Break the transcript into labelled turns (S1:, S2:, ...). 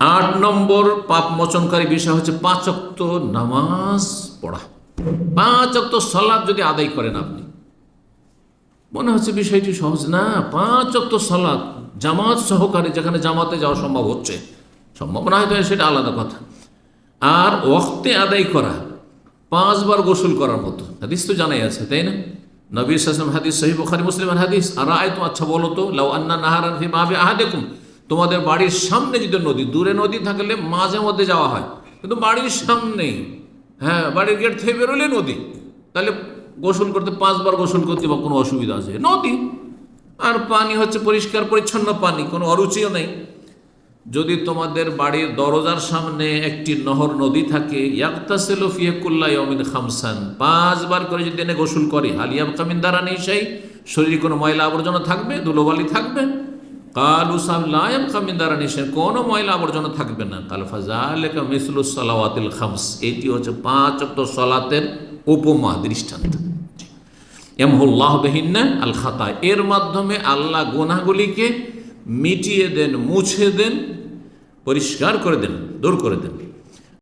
S1: আট নম্বর পাপ মোচনকারী বিষয় হচ্ছে পাঁচ অক্ত নামাজ পড়া। পাঁচ অক্ত সলাদ যদি আদায় করেন আপনি, মনে হচ্ছে বিষয়টি সহজ না। পাঁচ অক্ত সলাদ জামাত সহকারে যেখানে জামাতে যাওয়া সম্ভব হচ্ছে, সম্ভব না হয়তো সেটা আলাদা কথা। আর ওক্তে আদায় করা, পাঁচবার গোসল করার মতো, হাদিস তো জানাই আছে, তাই না? নবী হাদিস সহি বুখারি মুসলিম হাদিস আর আয় তো আচ্ছা বলো তো, লাউ আন্না নাহারান ফি আহা দেখুন তোমাদের বাড়ির সামনে যদি নদী, দূরে নদী থাকলে মাঝে মধ্যে যাওয়া হয়। কিন্তু বাড়ির সামনেই হ্যাঁ বাড়ির গেট থেকে বেরোলে নদী। তাহলে গোসল করতে পাঁচবার গোসল করতে বা কোনো অসুবিধা আছে। নদী। আর পানি হচ্ছে পরিষ্কার, পরিচ্ছন্ন পানি, কোনো অরুচিও নেই। যদি তোমাদের বাড়ির দরজার সামনে একটি নহর নদী থাকে খামসান। পাঁচবার করে যদি এনে গোসল করে হালিয়াব কামিন দ্বারা নেই সেই শরীরে কোনো ময়লা আবর্জনা থাকবে, ধুলোবালি থাকবে কালু সাহেব কামিন দ্বারা নেই সেই কোনো ময়লা আবর্জনা থাকবে না। কাল ফাজালেকা মিসলুস সালাওয়াতিল খামস, এটি হচ্ছে পাঁচ অক্ট সলাতের উপমা, দৃষ্টান্ত। এমহুল্লাহ বেহিন্না আল খাতা, এর মাধ্যমে আল্লাহ গোনাগুলিকে মিটিয়ে দেন, মুছে দেন, পরিষ্কার করে দেন, দূর করে দেন।